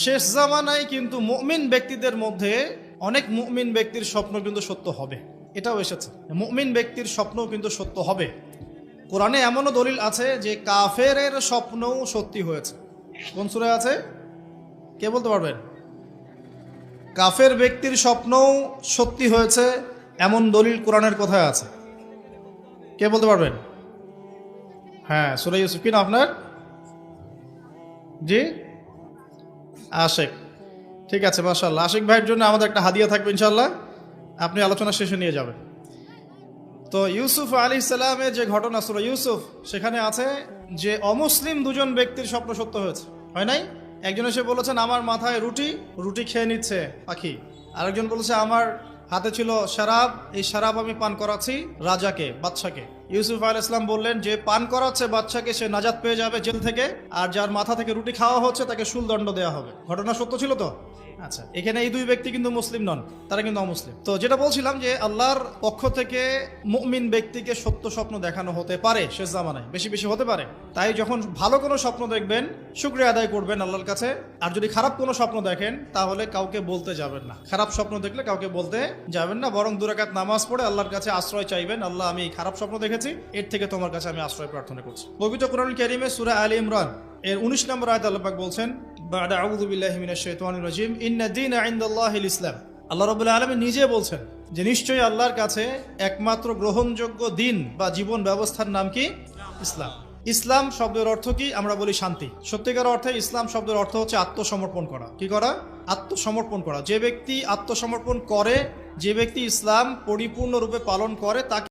শেষ জামানায় কিন্তু মুমিন ব্যক্তিদের মধ্যে অনেক মুমিন ব্যক্তির স্বপ্ন কিন্তু সত্য হবে। এটাও এসেছে। মুমিন ব্যক্তির স্বপ্নও কিন্তু সত্য হবে। কোরআনে এমনও দলিল আছে যে কাফেরের স্বপ্নও সত্যি হয়েছে। কোন সুরে আছে? কে বলতে পারবেন? কাফের ব্যক্তির স্বপ্নও সত্যি হয়েছে, এমন দলিল কোরআনের কোথায় আছে। কে বলতে পারবেন? হ্যাঁ সুরে ইউসুফ কিনা আপনার? জি? আশেক। ঠিক আছে মাসাল্লাহ আশেক ভাইয়ের জন্য আমাদের একটা হাদিয়া থাকবে ইনশাল্লাহ আপনি আলোচনা শেষে নিয়ে যাবেন। তো ইউসুফ আলী সালামের যে ঘটনা ছিল ইউসুফ, সেখানে আছে যে অমুসলিম দুজন ব্যক্তির স্বপ্ন সত্য হয়েছে। হয় নাই? একজন এসে বলেছেন, আমার মাথায় রুটি রুটি খেয়ে নিচ্ছে পাখি। আরেকজন বলেছে, আমার হাতে ছিল শারাব। এই শারাব আমি পান করাচ্ছি রাজাকে, বাদশাকে। ইউসুফ আল ইসলাম বললেন যে, পান করাচ্ছে বাচ্চাকে সে নাজাত পেয়ে যাবে জেল থেকে। আর যার মাথা থেকে রুটি খাওয়া হচ্ছে, তাকে শুলদণ্ড দেওয়া হবে। ঘটনা সত্য ছিল তো? আচ্ছা। এখানে এই দুই ব্যক্তি কিন্তু মুসলিম নন, তারা কিন্তু অমুসলিম। তো যেটা বলছিলাম যে আল্লাহর পক্ষ থেকে মুমিন ব্যক্তিকে সত্য স্বপ্ন দেখানো হতে পারে শেষ জামানায়, বেশি বেশি হতে পারে। তাই যখন ভালো কোনো স্বপ্ন দেখবেন, শুক্রিয়া আদায় করবেন আল্লাহর কাছে। আর যদি খারাপ কোনো স্বপ্ন দেখেন, তাহলে কাউকে বলতে যাবেন না। খারাপ স্বপ্ন দেখলে কাউকে বলতে যাবেন না, বরং দুরাকাত নামাজ পড়ে আল্লাহর কাছে আশ্রয় চাইবেন, আল্লাহ, আমি খারাপ স্বপ্ন দেখেছি, এর থেকে তোমার কাছে আমি আশ্রয় প্রার্থনা করছি। পবিত্র কোরআন কারিমে সূরা আলী ইমরান, এর 19 নম্বর আয়াত আল্লাহ বলছেন ইন্না ইসলাম আল্লাহ নিজে বলছেন যে, নিশ্চয়ই আল্লাহর কাছে একমাত্র গ্রহণযোগ্য দিন বা জীবন ব্যবস্থার নাম কি? ইসলাম। ইসলাম শব্দের অর্থ কি? আমরা বলি শান্তি। সত্যিকার অর্থে ইসলাম শব্দের অর্থ হচ্ছে আত্মসমর্পণ করা। কি করা? আত্মসমর্পণ করা। যে ব্যক্তি আত্মসমর্পণ করে, যে ব্যক্তি ইসলাম পরিপূর্ণরূপে পালন করে, তাকে